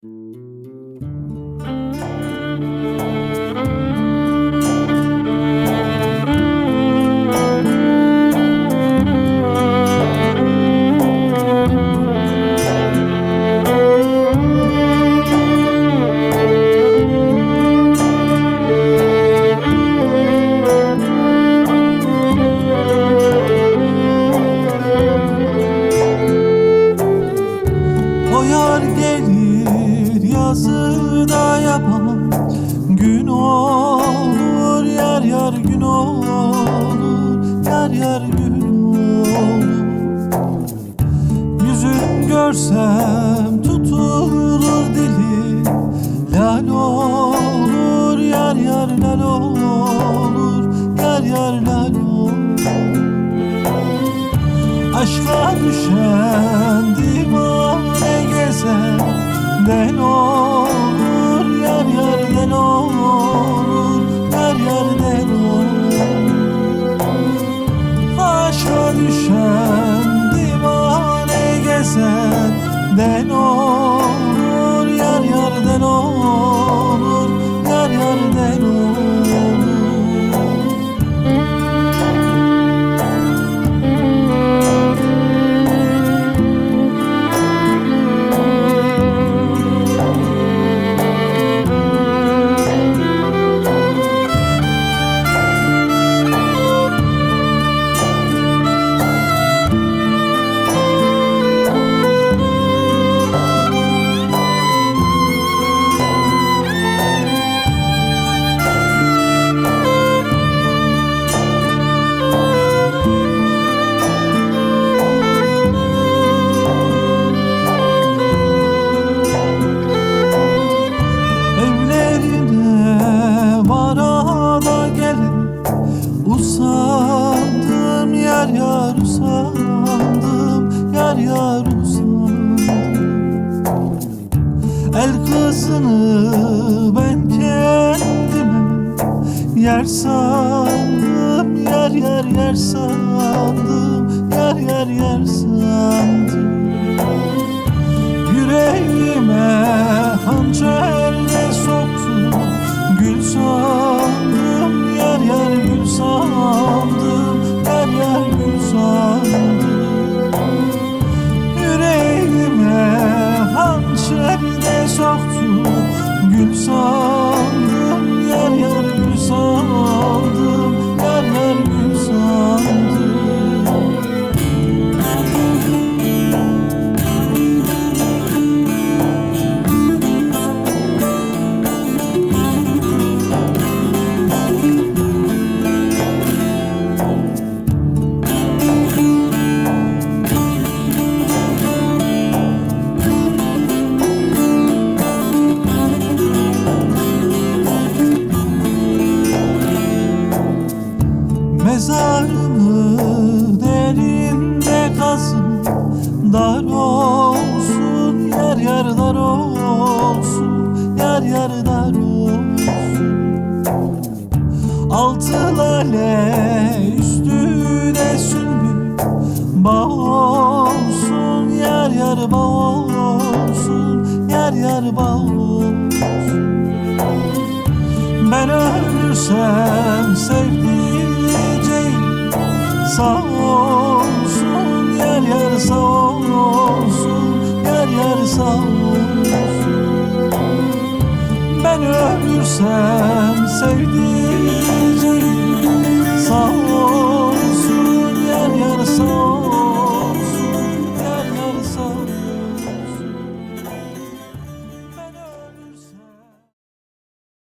Thank mm -hmm. you. Görsem tutulur dili Lal olur yar yar lal olur Yar yar lal olur. Aşka düşen divane gezen Den olur yar yar den olur Yar yar den olur yar usandım Yar yar usandım El kızını ben kendime Yer sandım Yar yar yer sandım Yar yar yer sandım. Yüreğime hançerle Mezarımı derinde kazın. Dar olsun yer yer dar olsun Yer yer dar olsun. Altı lale üstüne sümbül Bağ olsun yer yer bağ olsun Yer yer bağ olsun. Ben ölürsem sevdiceğim sağ olsun Yer yer sağ olsun Yer yer sağ olsun. Ben ölürsem sevdiceğim Sağ olsun